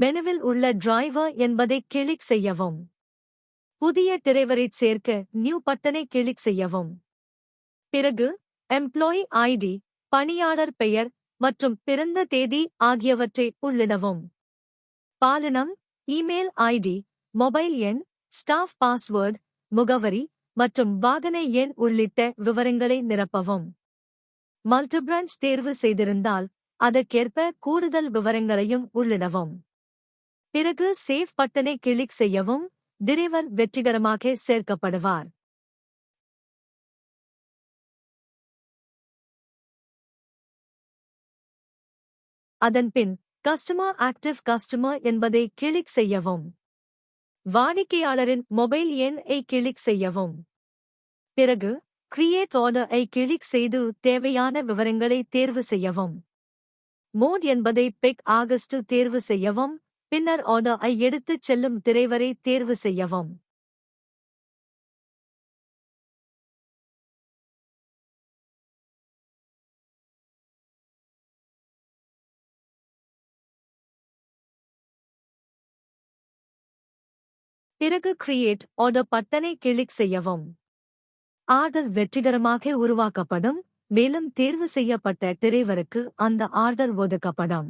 மெனுவில் உள்ள டிரைவர் என்பதை கிளிக் செய்யவும். புதிய டிரைவரை சேர்க்க நியூ பட்டனை கிளிக் செய்யவும். பிறகு எம்ப்ளாயி ஐடி பணியாளர் பெயர் மற்றும் பிறந்த தேதி ஆகியவற்றை உள்ளிடவும். பாலினம் இமெயில் ஐடி மொபைல் எண் ஸ்டாஃப் பாஸ்வேர்டு முகவரி மற்றும் வாகன எண் உள்ளிட்ட விவரங்களை நிரப்பவும். மல்டிபிரான்ச் தேர்வு செய்திருந்தால் அதற்கேற்ப கூடுதல் விவரங்களையும் உள்ளிடவும். பிறகு சேவ் பட்டனை கிளிக் செய்யவும் டிரைவர் வெற்றிகரமாக சேர்க்கப்படுவார். அதன்பின் கஸ்டமர் ஆக்டிவ் கஸ்டமர் என்பதை கிளிக் செய்யவும். வாடிக்கையாளரின் மொபைல் எண்-ஐ கிளிக் செய்யவும். பிறகு கிரியேட் ஆர்டர் ஐ கிளிக் செய்து தேவையான விவரங்களை தேர்வு செய்யவும். மோட் என்பதை பெக் ஆகஸ்ட் தேர்வு செய்யவும். பின்னர் ஆர்டர் ஐ எடுத்துச் செல்லும் டிரைவரை தேர்வு செய்யவும். பிறகு கிரியேட் ஆர்டர் பட்டனை கிளிக் செய்யவும். ஆர்டர் வெற்றிகரமாக உருவாக்கப்படும் மேலும் தேர்வு செய்யப்பட்ட டிரைவருக்கு அந்த ஆர்டர் ஒதுக்கப்படும்.